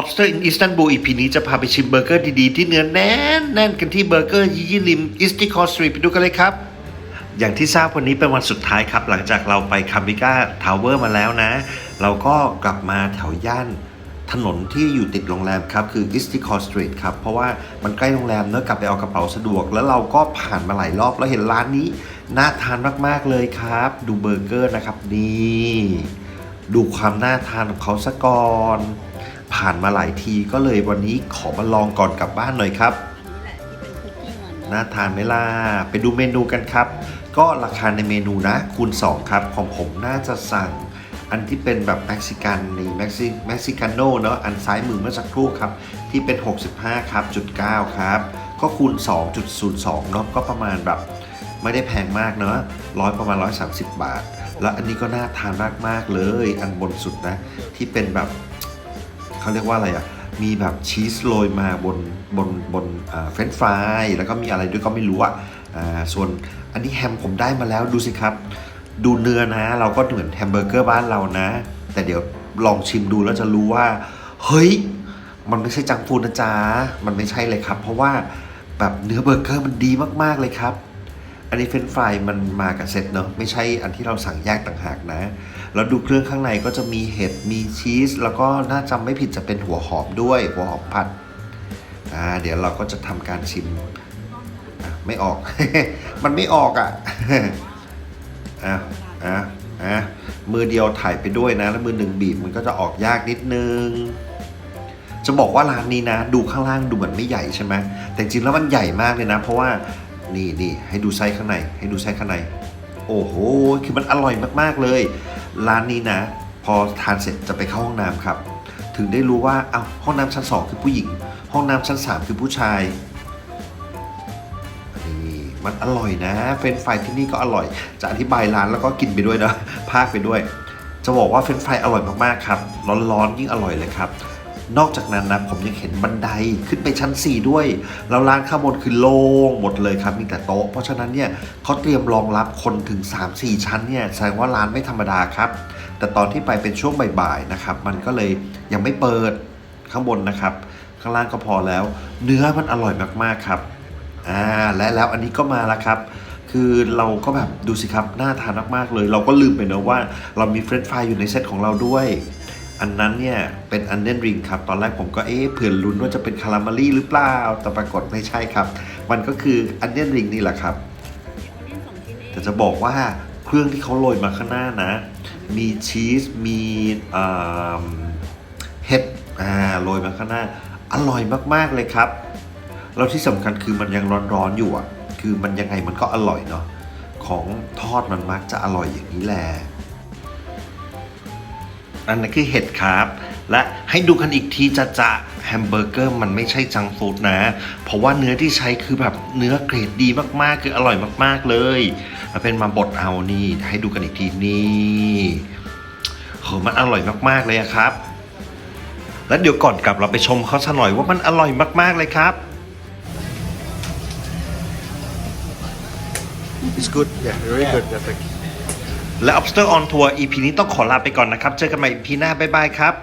Obster in Istanbul EP นี้จะพาไปชิมเบอร์เกอร์ดีๆ ที่เนื้อแน่นแน่นกันที่เบอร์เกอร์ยี่ริมอิสติคอสตรีไปดูกันเลยครับ อย่างที่ทราบวันนี้เป็นวันสุดท้ายครับ หลังจากเราไปคัมบิก้าทาวเวอร์มาแล้วนะ เราก็กลับมาแถวย่านถนนที่อยู่ติดโรงแรมครับ คือ i s t i c o Street ครับ เพราะว่ามันใกล้โรงแรมเนอะกลับไปเอากระเป๋าสะดวก แล้วเราก็ผ่านมาหลายรอบแล้วเห็นร้านนี้ น่าทานมาก ๆ เลยครับ ดูเบอร์เกอร์นะครับนี่ดูความน่าทานของเขาซะก่อน ผ่านมาหลายทีก็เลยวันนี้ขอมาลองก่อนกลับบ้านหน่อยครับอันนี้แหละที่เป็นคุกกี้มันน่าทานไหมล่ะไปดูเมนูกันครับ ก็ราคาในเมนูนะคูณ 2 ครับ ของผมน่าจะสั่ง อันที่เป็นแบบเม็กซิกันนี่เม็กซิเม็กซิกันโนเนาะอันซ้ายมือเมื่อสักครู่ครับ ที่เป็น 65 ครับจุด9ครับ ก็คูณ 2.02เนาะก็ประมาณแบบไม่ได้แพงมากเนาะร้อยประมาณ 130 บาท แล้วอันนี้ก็น่าทานมากๆเลย อันบนสุดนะ ที่เป็นแบบ เขาเรียกว่าอะไรอะมีแบบชีสโรยมาบนบนบนเฟรนช์ฟรายแล้วก็มีอะไรด้วยก็ไม่รู้อะอ่าส่วนอันนี้แฮมผมได้มาแล้วดูสิครับ ดูเนื้อนะ เราก็เหมือนแฮมเบอร์เกอร์บ้านเรานะ แต่เดี๋ยวลองชิมดูแล้วจะรู้ว่า เฮ้ย มันไม่ใช่จังฟูนะจ๊ะ มันไม่ใช่เลยครับ เพราะว่าแบบเนื้อเบอร์เกอร์มันดีมากๆเลยครับ อันนี้เฟรนช์ฟรายมันมากับเซตเนอะไม่ใช่อันที่เราสั่งแยกต่างหากนะ แล้วดูเครื่องข้างในก็จะมีเห็ดมีชีส แล้วก็น่าจำไม่ผิดจะเป็นหัวหอมด้วย หัวหอมผัดอ่าเดี๋ยวเราก็จะทำการชิมไม่ออก มันไม่ออกอะอะอะอะมือเดียวถ่ายไปด้วยนะ แล้วมือหนึ่งบีบมันก็จะออกยากนิดนึง จะบอกว่าร้านนี้นะ ดูข้างล่างดูเหมือนไม่ใหญ่ใช่ไหมแต่จริงแล้วมันใหญ่มากเลยนะ เพราะว่า นี่นี่ให้ดูไส้ข้างใน ให้ดูไส้ข้างใน โอ้โห คือมันอร่อยมากๆเลย ร้านนี้นะ พอทานเสร็จจะไปเข้าห้องน้ำครับ ถึงได้รู้ว่า เอ้า ห้องน้ำชั้น 2 คือผู้หญิง ห้องน้ำชั้น 3 คือผู้ชายนี่มันอร่อยนะ เฟรนฟรายที่นี่ก็อร่อย จะอธิบายร้านแล้วก็กินไปด้วยนะพากไปด้วย จะบอกว่าเฟรนฟรายอร่อยมากๆครับ ร้อนๆยิ่งอร่อยเลยครับ นอกจากนั้นนะผมยังเห็นบันไดขึ้นไปชั้น 4 ด้วย แล้วร้านข้างบนคือโล่งหมดเลยครับมีแต่โต๊ะ เพราะฉะนั้นเนี่ยเขาเตรียมรองรับคนถึง 3-4 ชั้นเนี่ยแสดงว่าร้านไม่ธรรมดาครับ แต่ตอนที่ไปเป็นช่วงบ่ายๆนะครับมันก็เลยยังไม่เปิดข้างบนนะครับ ข้างล่างก็พอแล้ว เนื้อมันอร่อยมากๆครับอ่าและแล้วอันนี้ก็มาแล้วครับคือเราก็แบบดูสิครับน่าทานมากๆเลย เราก็ลืมไปนะว่าเรามีเฟรนช์ฟรายอยู่ในเซตของเราด้วย อันนั้นเนี่ยเป็นอันเดนริงครับ ตอนแรกผมก็เอ๊ะเผื่อลุ้นว่าจะเป็นคาราเมลี่หรือเปล่า แต่ปรากฏไม่ใช่ครับ มันก็คืออันเดนริงนี่แหละครับ แต่จะบอกว่าเครื่องที่เขาโรยมาข้างหน้านะ มีชีส มีเห็ดอ่าโรยมาข้างหน้า อร่อยมากๆเลยครับ แล้วที่สำคัญคือมันยังร้อนๆอยู่อะ คือมันยังไงมันก็อร่อยเนาะ ของทอดมันมักจะอร่อยอย่างนี้แหละ อันนั้นคือเห็ดครับ และให้ดูกันอีกทีจะจะแฮมเบอร์เกอร์มันไม่ใช่จังฟู้ดนะ เพราะว่าเนื้อที่ใช้คือแบบเนื้อเกรดดีมากๆ คืออร่อยมากๆเลยเป็นมาบดเอานี่ให้ดูกันอีกทีนี่โหมันอร่อยมากๆเลยครับ แล้วเดี๋ยวก่อนกลับเราไปชมเขาซะหน่อยว่ามันอร่อยมากๆเลยครับ It's good. Yeah, very good. Yeah, thank you. และ Obster on Tour EP นี้ต้องขอลาไปก่อนนะครับ เจอกันใหม่ EP หน้า บ๊ายบายครับ